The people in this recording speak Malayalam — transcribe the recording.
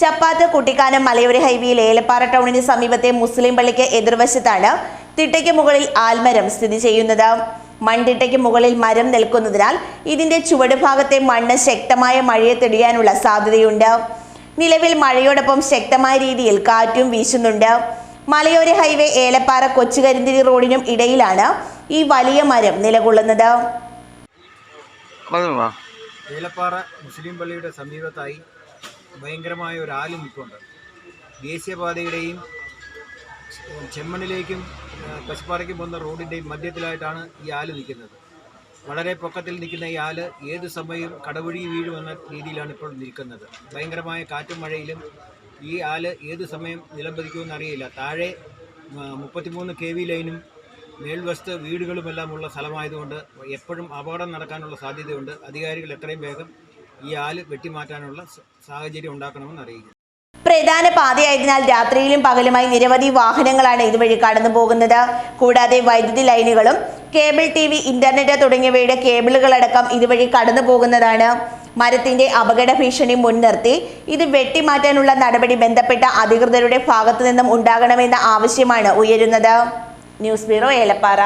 ചപ്പാത്ത് കുട്ടിക്കാനം മലയോര ഹൈവേയിൽ ഏലപ്പാറ ടൗണിന് സമീപത്തെ മുസ്ലിം പള്ളിക്ക് എതിർവശത്താണ് തിട്ടയ്ക്ക് മുകളിൽ ആൽമരം സ്ഥിതി ചെയ്യുന്നത്. മൺതിട്ടയ്ക്ക് മുകളിൽ മരം നിൽക്കുന്നതിനാൽ ഇതിന്റെ ചുവട് ഭാഗത്തെ മണ്ണ് ശക്തമായ മഴയെ തെളിയാനുള്ള സാധ്യതയുണ്ട്. നിലവിൽ മഴയോടൊപ്പം ശക്തമായ രീതിയിൽ കാറ്റും വീശുന്നുണ്ട്. മലയോര ഹൈവേ ഏലപ്പാറ കൊച്ചുകരിന്തിരി റോഡിനും ഇടയിലാണ് ഈ വലിയ മരം നിലകൊള്ളുന്നത്. ഏലപ്പാറ മുസ്ലിം പള്ളിയുടെ സമീപത്തായി ഭയങ്കരമായ ഒരു ആൽ നിൽപ്പുണ്ട് ദേശീയപാതയുടെയും ചെമ്മണിലേക്കും ആ, കശുപ്പാറയ്ക്കും പോകുന്ന റോഡിന്റെയും മധ്യത്തിലായിട്ടാണ് ഈ ആൽ നിൽക്കുന്നത്. വളരെ പൊക്കത്തിൽ നിൽക്കുന്ന ഈ ആൽ ഏത് സമയവും കടവഴി വീഴുമെന്ന രീതിയിലാണ് ഇപ്പോൾ നിൽക്കുന്നത്. ഭയങ്കരമായ കാറ്റും മഴയിലും ഈ ആൽ ഏത് സമയം നിലംപതിക്കുമെന്ന് അറിയില്ല. താഴെ മുപ്പത്തിമൂന്ന് കെ വി ലൈനും മേൽവശത്ത് വീടുകളുമെല്ലാം ഉള്ള സ്ഥലമായതുകൊണ്ട് എപ്പോഴും അപകടം നടക്കാനുള്ള സാധ്യതയുണ്ട്. അധികാരികൾ എത്രയും വേഗം ഈ ആൽ വെട്ടിമാറ്റാനുള്ള സാഹചര്യം ഉണ്ടാക്കണമെന്ന് അറിയിക്കുന്നു. പ്രധാന പാതയായതിനാൽ രാത്രിയിലും പകലുമായി നിരവധി വാഹനങ്ങളാണ് ഇതുവഴി കടന്നു പോകുന്നത്. കൂടാതെ വൈദ്യുതി ലൈനുകളും കേബിൾ ടി വി ഇന്റർനെറ്റ് തുടങ്ങിയവയുടെ കേബിളുകളടക്കം ഇതുവഴി കടന്നു പോകുന്നതാണ്. മരത്തിന്റെ അപകട ഭീഷണി മുൻനിർത്തി ഇത് വെട്ടിമാറ്റാനുള്ള നടപടി ബന്ധപ്പെട്ട അധികൃതരുടെ ഭാഗത്തു നിന്നും ഉണ്ടാകണമെന്ന ആവശ്യമാണ് ഉയരുന്നത്. News bureau Elappara.